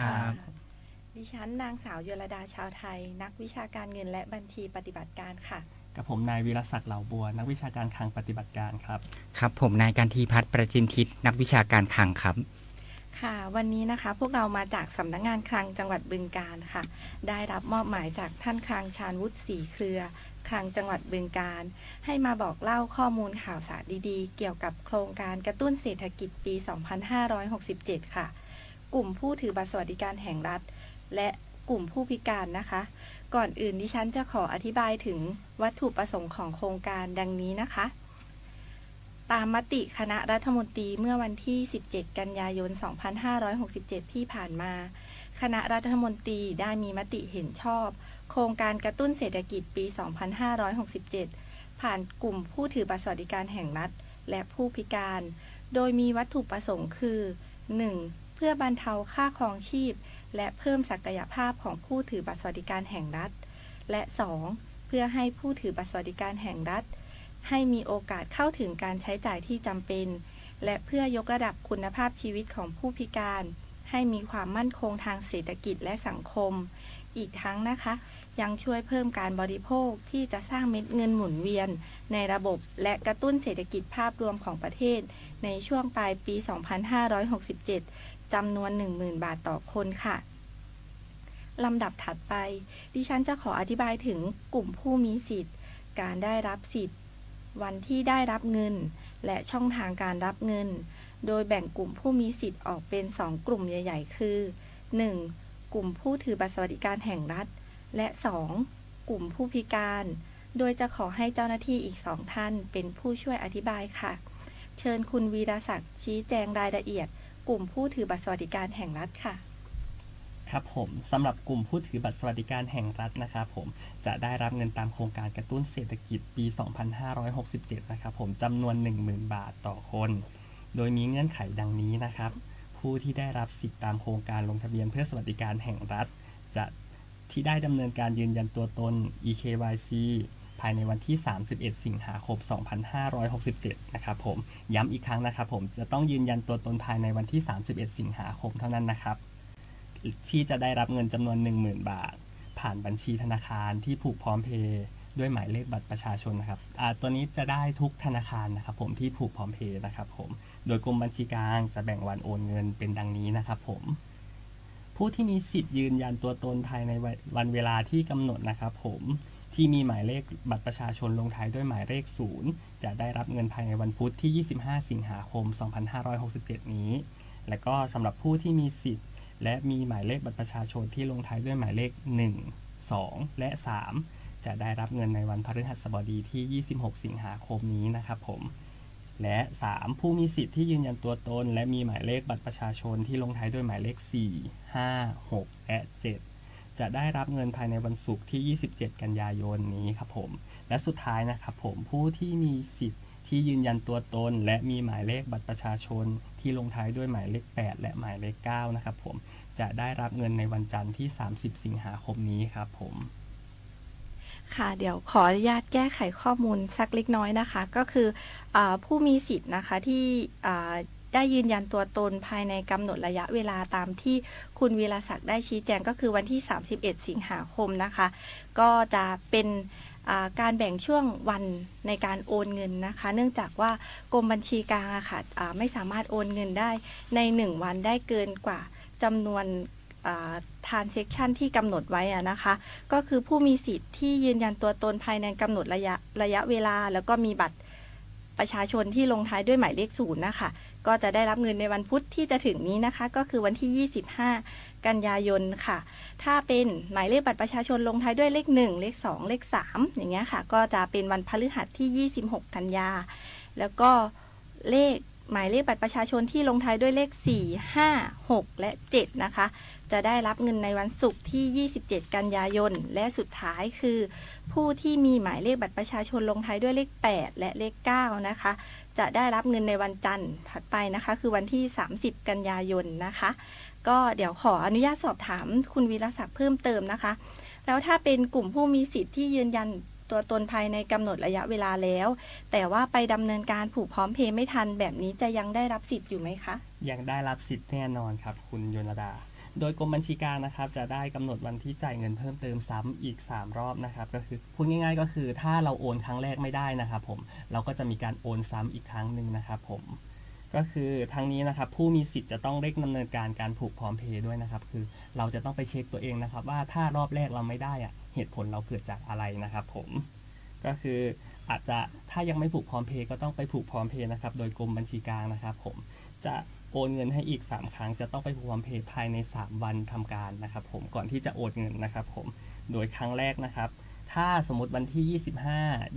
ครับดิฉันนางสาวโยรดาชาวไทย นักวิชาการเงินและบัญชีปฏิบัติการค่ะ กับผมนายวีรศักดิ์เหล่าบัว นักวิชาการคลังปฏิบัติการครับ ครับผมนายการทีพัฒน์ประจิมทิศนักวิชาการคลังครับ ค่ะ วันนี้นะคะพวกเรามาจากสำนักงงานคลังจังหวัดบึงกาฬค่ะ ได้รับมอบหมายจากท่านคลังชาญวุฒิศรีเครือ คลังจังหวัดบึงกาฬให้มาบอกเล่าข้อมูลข่าวสารดีๆ เกี่ยวกับโครงการกระตุ้นเศรษฐกิจปี 2567 ค่ะ กลุ่มผู้ถือบัตรสวัสดิการแห่งรัฐ และกลุ่มผู้พิการนะคะ ก่อนอื่นดิฉันจะขออธิบายถึงวัตถุประสงค์ของโครงการดังนี้นะคะ ตามมติคณะรัฐมนตรีเมื่อวันที่ 17 กันยายน 2567 ที่ผ่านมา คณะรัฐมนตรีได้มีมติเห็นชอบ โครงการกระตุ้นเศรษฐกิจปี 2567 ผ่านกลุ่มผู้ถือบัตรสวัสดิการแห่งรัฐ และผู้พิการ โดยมีวัตถุประสงค์คือ 1. เพื่อบรรเทาค่าครองชีพ และเพิ่มศักยภาพของผู้ถือบัตรสวัสดิการแห่งรัฐ และ 2. เพื่อให้ผู้ถือบัตรสวัสดิการแห่งรัฐ ให้มีโอกาสเข้าถึงการใช้จ่ายที่จำเป็น และเพื่อยกระดับคุณภาพชีวิตของผู้พิการ ให้มีความมั่นคงทางเศรษฐกิจและสังคม อีกทั้งนะคะยังช่วยเพิ่มการบริโภคที่จะสร้างเม็ดเงินหมุนเวียน ในระบบและกระตุ้นเศรษฐกิจภาพรวมของประเทศ ในช่วงปลายปี 2567 จำนวน 10,000 บาทต่อคนค่ะลำดับถัดไป ดิฉันจะขออธิบายถึงกลุ่มผู้มีสิทธิ์ การได้รับสิทธิ์ วันที่ได้รับเงิน และช่องทางการรับเงิน โดยแบ่งกลุ่มผู้มีสิทธิ์ออกเป็น 2 กลุ่มใหญ่ ๆ คือ 1. กลุ่มผู้ถือบัตรสวัสดิการแห่งรัฐ และ 2. กลุ่มผู้พิการ โดยจะขอให้เจ้าหน้าที่อีกสองท่านเป็นผู้ช่วยอธิบายค่ะ เชิญคุณวีรศักดิ์ชี้แจงรายละเอียด กลุ่มผู้ถือบัตรสวัสดิการแห่งรัฐค่ะ ครับผมสำหรับกลุ่มผู้ถือบัตรสวัสดิการแห่งรัฐนะครับผมจะได้รับเงินตามโครงการกระตุ้นเศรษฐกิจปี 2567 นะครับผมจำนวน 10,000 บาทต่อคน โดยมีเงื่อนไขดังนี้นะครับ ผู้ที่ได้รับสิทธิตามโครงการลงทะเบียนเพื่อสวัสดิการแห่งรัฐ จะที่ได้ดำเนินการยืนยันตัวตน EKYC ภายในวันที่ 31 สิงหาคม 2567 นะครับผม ย้ำอีกครั้งนะครับผมจะต้องยืนยันตัวตนภายในวันที่ 31 สิงหาคมเท่านั้นนะครับ ที่จะได้รับเงินจำนวน 10,000 บาท ผ่านบัญชีธนาคารที่ผูกพร้อมเพย์ด้วยหมายเลขบัตรประชาชนนะครับตัวนี้จะได้ทุกธนาคารนะครับผมที่ผูกพร้อมเพย์นะครับผม โดยกรมบัญชีกลางจะแบ่งวันโอนเงินเป็นดังนี้นะครับผมผู้ที่มีสิทธิ์ยืนยันตัวตนภายในวันเวลาที่กำหนดนะครับผม ที่มีหมายเลขบัตรประชาชนลงท้ายด้วยหมายเลขศูนย์จะได้รับเงินภายในวันพุธที่ 25 สิงหาคม 2567 นี้ และก็สำหรับผู้ที่มีสิทธิ์ และมีหมายเลขบัตรประชาชนที่ลงท้ายด้วยหมายเลข 1 2 และ 3 จะได้รับเงินในวันพฤหัสบดีที่ 26 สิงหาคมนี้นะครับผม และ 3 ผู้มีสิทธิ์ที่ยืนยันตัวตน และมีหมายเลขบัตรประชาชนที่ลงท้ายด้วยหมายเลข 4 5 6 และ 7 จะได้รับเงินภายในวันศุกร์ที่ 27 กันยายนนี้ครับผม และสุดท้ายนะครับผมผู้ที่มีสิทธิ์ที่ยืนยันตัวตน และมีหมายเลขบัตรประชาชน ที่ลงท้ายด้วยหมายเลข 8 และหมายเลข 9 นะครับผมจะได้รับเงินในวันจันทร์ที่ 30 สิงหาคมนี้ครับผมค่ะเดี๋ยวขออนุญาตแก้ไขข้อมูลสักเล็กน้อยนะคะ ก็คืออผู้มีสิทธิ์นะคะที่ ได้ยืนยันตัวตนภายในกำหนดระยะเวลาตามที่คุณวีรศักดิ์ได้ชี้แจงก็คือวันที่ 31 สิงหาคมนะคะ ก็จะเป็นการแบ่งช่วงวันในการโอนเงินนะคะ เนื่องจากว่ากรมบัญชีกลางอะค่ะอ่าไม่สามารถโอนเงินได้ใน 1 วันได้เกินกว่าจำนวนทานเซ็กชันที่กำหนดไว้ะนะคะ ก็คือผู้มีสิทธิ์ที่ยืนยันตัวตนภายในกำหนดระยะระยะเวลา แล้วก็มีบัตรประชาชนที่ลงท้ายด้วยหมายเลขศูนย์นะคะ ก็จะได้รับเงินในวันพุธที่จะถึงนี้นะคะ ก็คือวันที่ 25 กันยายนค่ะ ถ้าเป็นหมายเลขบัตรประชาชนลงท้ายด้วยเลข 1 เลข 2 เลข 3 อย่างเงี้ยค่ะ ก็จะเป็นวันพฤหัสที่ 26 กันยา แล้วก็เลข หมายเลขบัตรประชาชนที่ลงท้ายด้วยเลข 4 5 6 และ 7 นะคะ จะได้รับเงินในวันศุกร์ที่ 27 กันยายน และสุดท้ายคือ ผู้ที่มีหมายเลขบัตรประชาชนลงท้ายด้วยเลข 8 และเลข 9 นะคะ จะได้รับเงินในวันจันทร์ถัดไปนะคะ คือวันที่ 30 กันยายนนะคะ ก็เดี๋ยวขออนุญาตสอบถามคุณวีรศักดิ์เพิ่มเติมนะคะ แล้วถ้าเป็นกลุ่มผู้มีสิทธิ์ที่ยืนยัน ตัวตนภายในกำหนดระยะเวลาแล้ว แต่ว่าไปดำเนินการผูกพร้อมเพย์ไม่ทัน แบบนี้จะยังได้รับสิทธิ์อยู่ไหมคะ ยังได้รับสิทธิ์แน่นอนครับ คุณยนดาโดยกรมบัญชีกลางนะครับจะได้กำหนดวันที่จ่ายเงินเพิ่มเติมซ้ำอีก 3 รอบนะครับก็คือพูดง่ายๆก็คือถ้าเราโอนครั้งแรกไม่ได้นะครับผมเราก็จะมีการโอนซ้ำอีกครั้งหนึ่งนะครับผมก็คือทางนี้นะครับผู้มีสิทธิ์จะต้องเร่งดำเนินการการผูกพร้อมเพย์ด้วยนะครับคือเราจะต้องไปเช็คตัวเองนะครับว่าถ้ารอบแรกเราไม่ได้อะ เหตุผลเราเกิดจากอะไรนะครับผมก็คืออาจจะถ้ายังไม่ผูกพร้อมเพย์ก็ต้องไปผูกพร้อมเพย์นะครับโดยกรมบัญชีกลางนะครับ ผมจะโอนเงินให้อีก 3 ครั้ง จะต้องไปผูกพร้อมเพย์ภายใน 3 วันทำการนะครับ ผมก่อนที่จะโอนเงินนะครับ ผมโดยครั้งแรกนะครับ ถ้าสมมติวันที่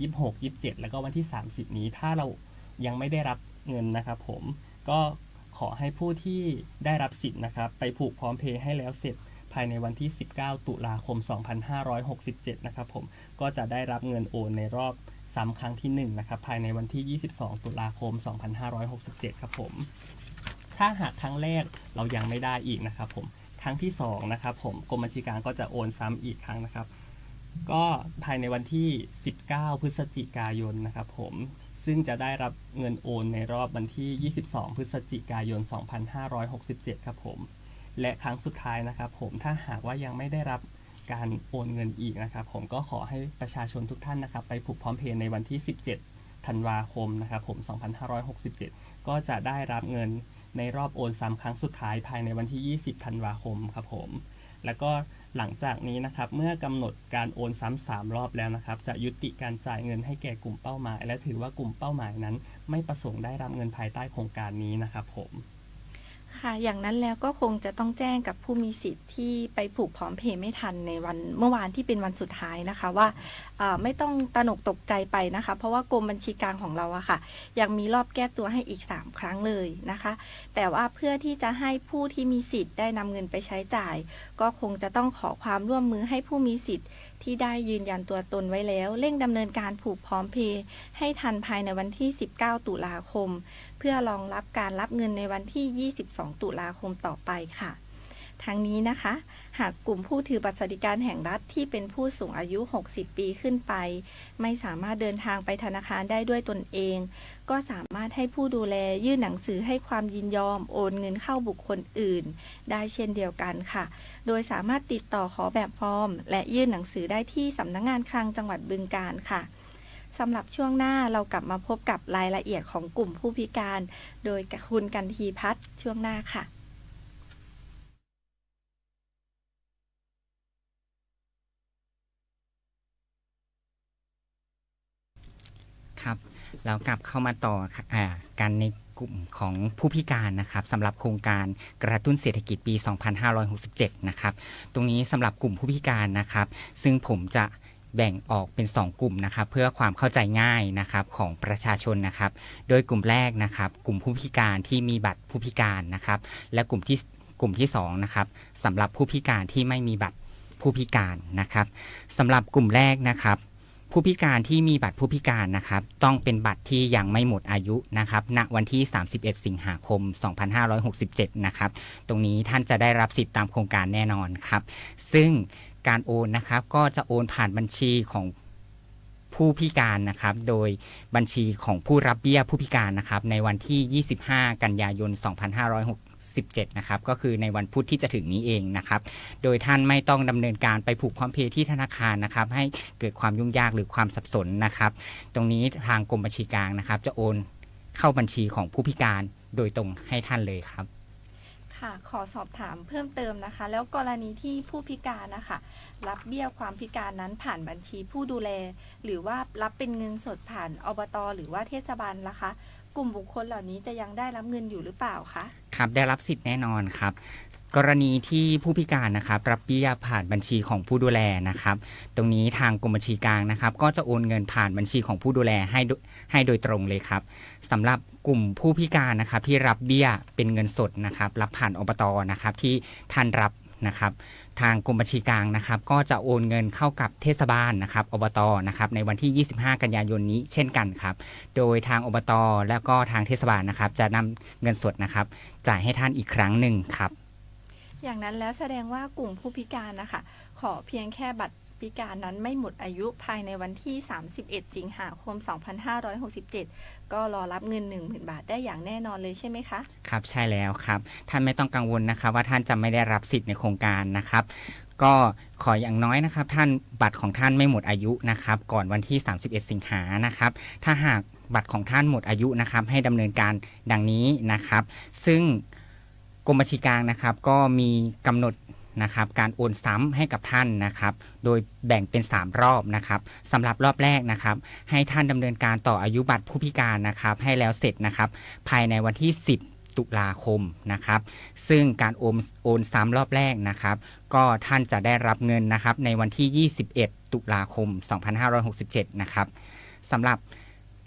25 26 27 แล้วก็วันที่ 30 นี้ถ้าเรายังไม่ได้รับเงินนะครับ ผมก็ขอให้ผู้ที่ได้รับสิทธิ์นะครับ ไปผูกพร้อมเพย์ให้แล้วเสร็จ ภายในวันที่ 19 ตุลาคม 2567 นะครับผม ก็จะได้รับเงินโอนในรอบซ้ำครั้งที่ 1 นะครับ ภายในวันที่ 22 ตุลาคม 2567 ครับผม ถ้าหากครั้งแรกเรายังไม่ได้อีกนะครับผม ครั้งที่ 2 นะครับผม กรมบัญชีกลางก็จะโอนซ้ำอีกครั้งนะครับ ก็ภายในวันที่ 19 พฤศจิกายนนะครับผมซึ่งจะได้รับเงินโอนในรอบวันที่ 22 พฤศจิกายน 2567 ครับผม และครั้งสุดท้ายนะครับ ผมถ้าหากว่ายังไม่ได้รับการโอนเงินอีกนะครับ ผมก็ขอให้ประชาชนทุกท่านนะครับ ไปผูกพร้อมเพย์ในวันที่ 17 ธันวาคมนะครับ ผม 2567 ก็จะได้รับเงินในรอบโอนซ้ำครั้งสุดท้ายภายในวันที่ 20 ธันวาคมครับผม แล้วก็หลังจากนี้นะครับ เมื่อกำหนดการโอนซ้ำสามรอบแล้วนะครับ จะยุติการจ่ายเงินให้แก่กลุ่มเป้าหมาย และถือว่ากลุ่มเป้าหมายนั้น ไม่ประสงค์ได้รับเงินภายใต้โครงการนี้นะครับผม ค่ะ อย่างนั้นแล้วก็คงจะต้องแจ้งกับผู้มีสิทธิ์ที่ไปผูกพร้อมเพย์ไม่ทันในวันเมื่อวานที่เป็นวันสุดท้ายนะคะว่าไม่ต้องตระหนกตกใจไปนะคะ เพราะว่ากรมบัญชีกลางของเราอะค่ะ ยังมีรอบแก้ตัวให้อีก 3 ครั้งเลยนะคะ แต่ว่าเพื่อที่จะให้ผู้ที่มีสิทธิ์ได้นำเงินไปใช้จ่าย ก็คงจะต้องขอความร่วมมือให้ผู้มีสิทธิ์ที่ได้ยืนยันตัวตนไว้แล้ว เร่งดำเนินการผูกพร้อมเพย์ให้ทันภายในวันที่ 19 ตุลาคม พื่อรองรับการรับเงินในวันที่ 22 ตุลาคมต่อไปค่ะ ทั้งนี้นะคะ หากกลุ่มผู้ถือบัตรสวัสดิการแห่งรัฐที่เป็นผู้สูงอายุ 60 ปีขึ้นไป ไม่สามารถเดินทางไปธนาคารได้ด้วยตนเอง ก็สามารถให้ผู้ดูแลยื่นหนังสือให้ความยินยอมโอนเงินเข้าบุคคลอื่น ได้เช่นเดียวกันค่ะ โดยสามารถติดต่อขอแบบฟอร์ม และยื่นหนังสือได้ที่สำนักงงานคลังจังหวัดบึงกาฬค่ะ สำหรับช่วงหน้าเรากลับมาพบกับรายละเอียดของกลุ่มผู้พิการ โดยคุณกันทีพัฒน์ช่วงหน้าค่ะครับแล้วกลับเข้ามาต่ออ่ากันในกลุ่มของผู้พิการนะครับสำหรับโครงการกระตุ้นเศรษฐกิจปี 2567 นะครับ ตรงนี้สำหรับกลุ่มผู้พิการนะครับ ซึ่งผมจะ แบ่งออกเป็น 2 กลุ่มนะครับเพื่อความเข้าใจง่ายนะครับของประชาชนนะครับ โดยกลุ่มแรกนะครับ กลุ่มผู้พิการที่มีบัตรผู้พิการนะครับ และกลุ่มที่กลุ่มที่2นะครับสำหรับผู้พิการที่ไม่มีบัตรผู้พิการนะครับสำหรับกลุ่มแรกนะครับ ผู้พิการที่มีบัตรผู้พิการนะครับ ต้องเป็นบัตรที่ยังไม่หมดอายุนะครับณวันที่ 31 สิงหาคม 2567 นะครับ ตรงนี้ท่านจะได้รับสิทธิ์ตามโครงการแน่นอนครับ ซึ่ง การโอนนะครับ ก็จะโอนผ่านบัญชีของผู้พิการนะครับ โดยบัญชีของผู้รับเบี้ยผู้พิการนะครับ ในวันที่ 25 กันยายน 2567นะครับก็คือในวันพุธที่จะถึงนี้เองนะครับ โดยท่านไม่ต้องดำเนินการไปผูกพร้อมเพย์ที่ธนาคารนะครับ ให้เกิดความยุ่งยากหรือความสับสนนะครับ ตรงนี้ทางกรมบัญชีกลางนะครับ จะโอนเข้าบัญชีของผู้พิการโดยตรงให้ท่านเลยครับ ค่ะ ขอสอบถามเพิ่มเติมนะคะ แล้วกรณีที่ผู้พิการนะคะ รับเบี้ยความพิการนั้นผ่านบัญชีผู้ดูแล หรือว่ารับเป็นเงินสดผ่านอบตหรือว่าเทศบาลล่ะคะ กลุ่มบุคคลเหล่านี้จะยังได้รับเงินอยู่หรือเปล่าคะ ครับได้รับสิทธิ์แน่นอนครับ กรณีที่ผู้พิการนะครับรับเบี้ยผ่านบัญชีของผู้ดูแลนะครับ ตรงนี้ทางกรมบัญชีกลางนะครับ ก็จะโอนเงินผ่านบัญชีของผู้ดูแลให้ให้โดยตรงเลยครับสำหรับกลุ่มผู้พิการนะครับที่รับเบี้ยเป็นเงินสดนะครับ รับผ่านอบตนะครับ ที่ท่านรับนะครับ ทางกรมบัญชีกลางนะครับ ก็จะโอนเงินเข้ากับเทศบาลนะครับอบตนะครับ ในวันที่ 25 กันยายนนี้เช่นกันครับ โดยทางอบตแล้วก็ทางเทศบาลนะครับ จะนำเงินสดนะครับ จ่ายให้ท่านอีกครั้งหนึ่งครับ อย่างนั้นแล้วแสดงว่ากลุ่มผู้พิการนะคะ ขอเพียงแค่บัตรพิการนั้นไม่หมดอายุภายในวันที่ 31 สิงหาคม 2567 ก็รอรับเงิน 10,000 บาทได้อย่างแน่นอนเลยใช่ไหมคะ ครับใช่แล้วครับ ท่านไม่ต้องกังวลนะครับ ว่าท่านจะไม่ได้รับสิทธิ์ในโครงการนะครับ ก็ขออย่างน้อยนะครับ ท่านบัตรของท่านไม่หมดอายุนะครับ ก่อนวันที่ 31 สิงหานะครับ ถ้าหากบัตรของท่านหมดอายุนะครับ ให้ดำเนินการดังนี้นะครับ ซึ่ง กรมบัญชีกลางนะครับก็มีกำหนดนะครับการโอนซ้ำให้กับท่านนะครับ โดยแบ่งเป็น 3 รอบนะครับสำหรับรอบแรกนะครับ ให้ท่านดำเนินการต่ออายุบัตรผู้พิการนะครับ ให้แล้วเสร็จนะครับ ภายในวันที่ 10 ตุลาคมนะครับ ซึ่งการโอนโอนซ้ำรอบแรกนะครับ ก็ท่านจะได้รับเงินนะครับในวันที่ 21 ตุลาคม 2567 นะครับสำหรับ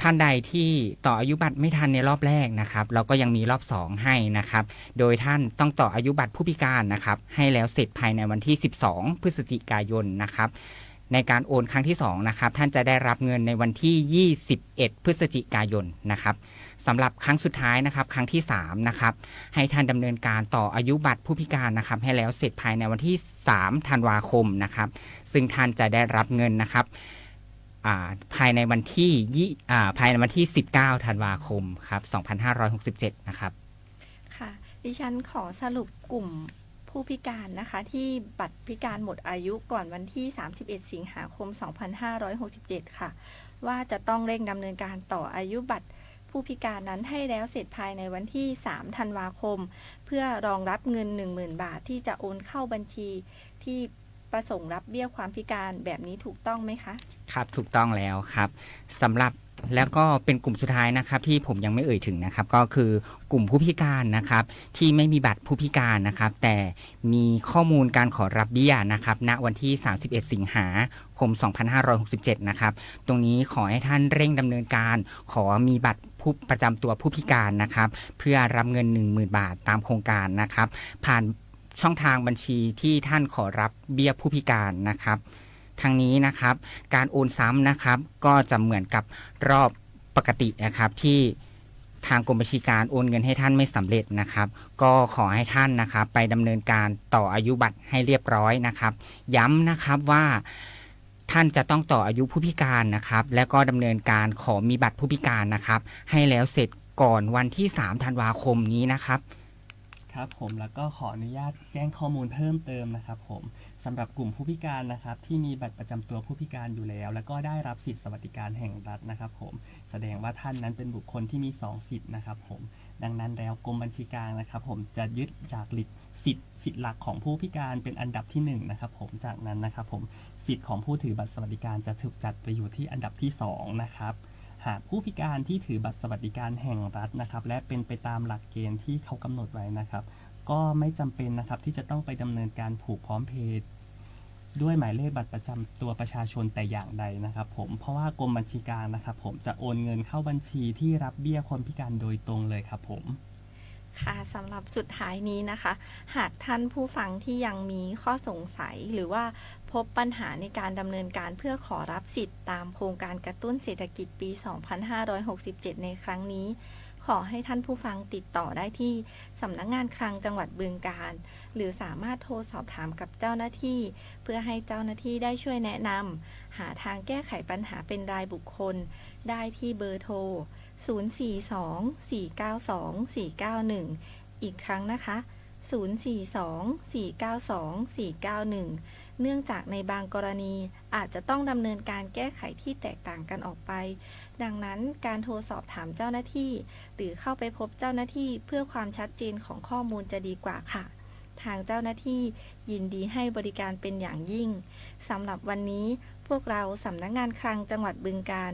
ท่านใดที่ต่ออายุบัตรไม่ทันในรอบแรกนะครับ เราก็ยังมีรอบ 2 ให้นะครับ โดยท่านต้องต่ออายุบัตรผู้พิการนะครับ ให้แล้วเสร็จภายในวันที่ 12 พฤศจิกายนนะครับในการโอนครั้งที่2นะครับท่านจะได้รับเงินในวันที่ 21 พฤศจิกายนนะครับสำหรับครั้งสุดท้ายนะครับ ครั้งที่3นะครับให้ท่านดำเนินการต่ออายุบัตรผู้พิการนะครับ ให้แล้วเสร็จภายในวันที่ 3 ธันวาคมนะครับ ซึ่งท่านจะได้รับเงินนะครับ ภายในวันที่ยี่ภายในวันที่ 19 ธันวาคมครับ 2567 นะครับ ค่ะ ดิฉันขอสรุปกลุ่มผู้พิการนะคะ ที่บัตรพิการหมดอายุก่อนวันที่ 31 สิงหาคม 2567 ค่ะ ว่าจะต้องเร่งดำเนินการต่ออายุบัตรผู้พิการนั้นให้แล้วเสร็จภายในวันที่ 3 ธันวาคม เพื่อรองรับเงิน 10,000 บาทที่จะโอนเข้าบัญชีที่ ประสงค์รับเบี้ยความพิการแบบนี้ถูกต้องไหมคะ ครับถูกต้องแล้วครับสำหรับแล้วก็เป็นกลุ่มสุดท้ายนะครับที่ผมยังไม่เอ่ยถึงนะครับ ก็คือกลุ่มผู้พิการนะครับ ที่ไม่มีบัตรผู้พิการนะครับ แต่มีข้อมูลการขอรับเบี้ยนะครับณวันที่ 31 สิงหาคม 2567 นะครับ ตรงนี้ขอให้ท่านเร่งดำเนินการ ขอมีบัตรผู้ประจำตัวผู้พิการนะครับ เพื่อรับเงิน 10,000 บาทตามโครงการนะครับ ผ่าน ช่องทางบัญชีที่ท่านขอรับเบี้ยผู้พิการนะครับทางนี้นะครับ การโอนซ้ำนะครับ ก็จะเหมือนกับรอบปกตินะครับที่ทางกรมบัญชีการโอนเงินให้ท่านไม่สำเร็จนะครับ ก็ขอให้ท่านนะครับ ไปดำเนินการต่ออายุบัตรให้เรียบร้อยนะครับ ย้ำนะครับว่าท่านจะต้องต่ออายุผู้พิการนะครับ แล้วก็ดำเนินการขอมีบัตรผู้พิการนะครับ ให้แล้วเสร็จก่อนวันที่ 3 ธันวาคมนี้นะครับ ครับผมแล้วก็ขออนุญาตแจ้งข้อมูลเพิ่มเติมนะครับผมสำหรับกลุ่มผู้พิการนะครับที่มีบัตรประจำตัวผู้พิการอยู่แล้ว แล้วก็ได้รับสิทธิสวัสดิการแห่งรัฐนะครับผมแสดงว่าท่านนั้นเป็นบุคคลที่มี 2 สิทธิ์นะครับผมดังนั้นแล้วกรมบัญชีกลางนะครับ ผมจะยึดจากหลิสิทธิสิทธิหลักของผู้พิการเป็นอันดับที่หนึ่งนะครับผมจากนั้นนะครับผมสิทธิ์ของผู้ถือบัตรสวัสดิการจะถูกจัดไปอยู่ที่อันดับที่สองนะครับ หากผู้พิการที่ถือบัตรสวัสดิการแห่งรัฐนะครับ และเป็นไปตามหลักเกณฑ์ที่เขากำหนดไว้นะครับ ก็ไม่จำเป็นนะครับที่จะต้องไปดำเนินการผูกพร้อมเพย์ด้วยหมายเลขบัตรประจำตัวประชาชนแต่อย่างใดนะครับผมเพราะว่ากรมบัญชีกลางนะครับ ผมจะโอนเงินเข้าบัญชีที่รับเบี้ยคนพิการโดยตรงเลยครับผม ค่ะสำหรับสุดท้ายนี้นะคะ หากท่านผู้ฟังที่ยังมีข้อสงสัยหรือว่าพบปัญหาในการดำเนินการเพื่อขอรับสิทธิ์ตามโครงการกระตุ้นเศรษฐกิจปี 2567 ในครั้งนี้ ขอให้ท่านผู้ฟังติดต่อได้ที่สำนักงงานคลังจังหวัดบึงกาฬหรือสามารถโทรสอบถามกับเจ้าหน้าที่ เพื่อให้เจ้าหน้าที่ได้ช่วยแนะนำหาทางแก้ไขปัญหาเป็นรายบุคคล ได้ที่เบอร์โทร 042-492-491 อีกครั้งนะคะ 042-492-491 เนื่องจากในบางกรณีอาจจะต้องดำเนินการแก้ไขที่แตกต่างกันออกไป ดังนั้นการโทรสอบถามเจ้าหน้าที่ หรือเข้าไปพบเจ้าหน้าที่เพื่อความชัดเจนของข้อมูลจะดีกว่าค่ะ ทางเจ้าหน้าที่ยินดีให้บริการเป็นอย่างยิ่งสำหรับวันนี้พวกเราสำนักงงานคลังจังหวัดบึงการ